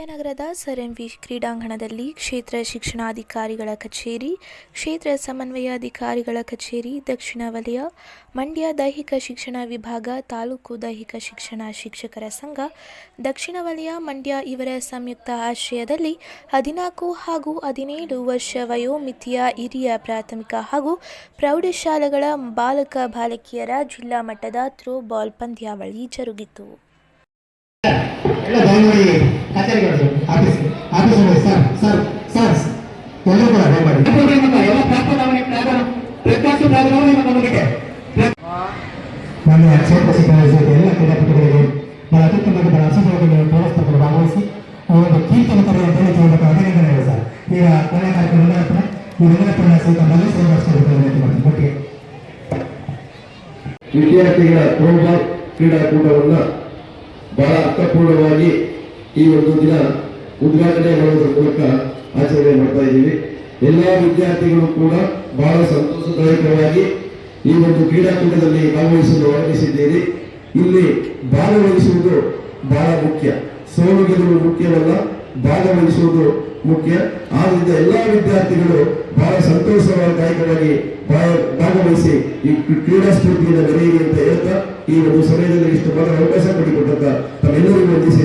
ನಗರದ sir M V ಕ್ರೀಡಾಂಗಣದಲ್ಲಿ ಕ್ಷೇತ್ರ ಶಿಕ್ಷಣಾಧಿಕಾರಿಗಳ ಕಚೇರಿ, ಕ್ಷೇತ್ರ ಸಮನ್ವಯಾಧಿಕಾರಿಗಳ ಕಚೇರಿ, ದಕ್ಷಿಣ ವಲಯ, ಮಂಡ್ಯ ದೈಹಿಕ ಶಿಕ್ಷಣ ವಿಭಾಗ, ತಾಲೂಕು ದೈಹಿಕ ಶಿಕ್ಷಣ ಶಿಕ್ಷಕರ ಸಂಘ, ದಕ್ಷಿಣ ವಲಯ, ಮಂಡ್ಯ ಇವರ ಸಂಯುಕ್ತ ಆಶ್ರಯದಲ್ಲಿ ಹದಿನಾಲ್ಕು ಹಾಗೂ ಹದಿನೇಳು ವರ್ಷ ವಯೋಮಿತಿಯ ಹಿರಿಯ ಪ್ರಾಥಮಿಕ ಹಾಗೂ ಪ್ರೌಢಶಾಲೆಗಳ ಬಾಲಕ ಬಾಲಕಿಯರ ಜಿಲ್ಲಾ ಮಟ್ಟದ ಥ್ರೋ ಬಾಲ್ ಪಂದ್ಯಾವಳಿ ಜರುಗಿತು. ಕಚೇರಿಗಳು office office sir sir sir ಎಲ್ಲರೂ ಕೂಡ ದಯಮಾಡಿ ಎಲ್ಲ ಪ್ರತಿಯೊಂದು ಪ್ರಾರಂಭವಾಗಿ ನಮ್ಮ ಕ್ಷೇತ್ರ ಶಿಕ್ಷಣ ಎಲ್ಲ ಕ್ರೀಡಾಪಟುಗಳಿಗೆ ಬಹಳ ಅತ್ಯುತ್ತಮವಾಗಿ ಬಹಳ ಅಸಂಖ್ಯವಾಗಿ ಪೌರಸ್ಥರು ಭಾಗವಹಿಸಿ ಒಂದು ಕೀರ್ತನ ಹೇಳಿ ಮೂಲಕ ಅಭಿನಂದನೆಗಳು ಸರ್. ಈಗ ಕೊನೆಯ ಕಾರ್ಯಕ್ರಮ ಮಂಗಳಾರ್ಪಣೆ ಈ ಮಂಗಳಾರ್ಪಣೆ ಸಹಿತ ಸೇರಿಸಬೇಕು ವಿನಂತಿ ಮಾಡ್ತೀನಿ. ಒಟ್ಟಿಗೆ. ವಿದ್ಯಾರ್ಥಿಗಳ ಥ್ರೋಬಾಲ್ ಕ್ರೀಡಾಕೂಟವನ್ನು ಬಹಳ ಅರ್ಥಪೂರ್ಣವಾಗಿ ಈ ಒಂದು ದಿನ ಉದ್ಘಾಟನೆ ಮಾಡುವುದರ ಮೂಲಕ ಆಚರಣೆ ಮಾಡ್ತಾ ಇದ್ದೀವಿ. ಎಲ್ಲ ವಿದ್ಯಾರ್ಥಿಗಳು ಕೂಡ ಬಹಳ ಸಂತೋಷದಾಯಕವಾಗಿ ಈ ಒಂದು ಕ್ರೀಡಾಕೂಟದಲ್ಲಿ ಭಾಗವಹಿಸಲು ಆರಂಭಿಸಿದ್ದೀರಿ ಇಲ್ಲಿ ಭಾಗವಹಿಸುವುದು ಬಹಳ ಮುಖ್ಯ. ಸೋಲು ಗೆಲುವು ಮುಖ್ಯವಲ್ಲ, ಭಾಗವಹಿಸುವುದು ಮುಖ್ಯ. ಆದ್ರಿಂದ ಎಲ್ಲ ವಿದ್ಯಾರ್ಥಿಗಳು ಬಹಳ ಸಂತೋಷದಾಯಕವಾಗಿ ಭಾಗವಹಿಸಿ ಈ ಕ್ರೀಡಾ ಸ್ಫೂರ್ತಿಯನ್ನು ಬೆಳೆಯಿರಿ ಅಂತ ಹೇಳ್ತಾ ಈ ಒಂದು ಸಮಯದಲ್ಲಿ ಇಷ್ಟು ಬಹಳ ಅವಕಾಶ ಮಾಡಿಕೊಟ್ಟಂತ